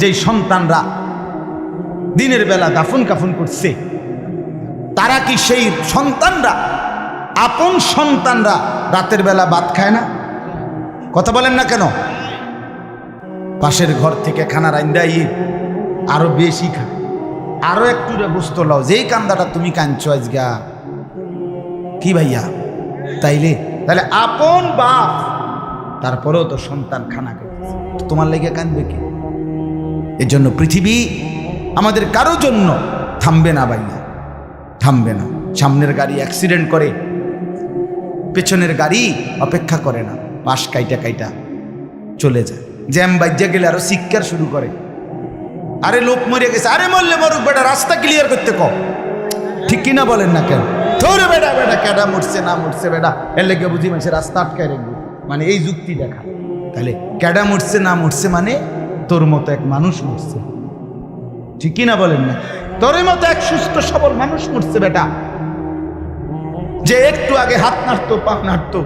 যেই সন্তানরা দিনের বেলা দাফন কাফন করছে, তারা কি সেই সন্তানরা, আপন সন্তানরা রাতের বেলা ভাত খায় না? কথা বলেন না কেন? পাশের ঘর থেকে খানা রান্দাই আরও বেশি খা, আরও একটু বুঝতে লও, যেই কান্দাটা তুমি কাঁদছো আজগা কি ভাইয়া? তাইলে? তাহলে আপন বাপ, তারপরেও তো সন্তান খানা খাইতেছে। তোমার লেগে কাঁদবে কি? এর জন্য পৃথিবী আমাদের কারও জন্য থামবে না ভাইয়া থামবে না। সামনের গাড়ি অ্যাক্সিডেন্ট করে, পেছনের গাড়ি অপেক্ষা করে না পাশ কাইটা কাইটা চলে যায়। জ্যাম বাজ্যা গেলে আরও শিক্ষার শুরু করে। আরে লোক মরে গেছে, আরে মরলে মরুক বেটা, রাস্তা ক্লিয়ার করতে কম ঠিক কিনা বলেন না কেন? ধরে বেটা বেটা, কেডা মরছে, না মরছে বেটা। এর লেগে বুঝি মানুষে রাস্তা আটকায় রাখবে। মানে এই যুক্তি দেখা। তাহলে কেডা মরছে, না মরছে মানে তোর মতো এক মানুষ মরছে। ঠিক কিনা বলেন না? তোর মতো এক সুস্থ, সবল মানুষ মরছে, বেটা। যে একটু আগে হাত নাড়তো, পা নাড়তো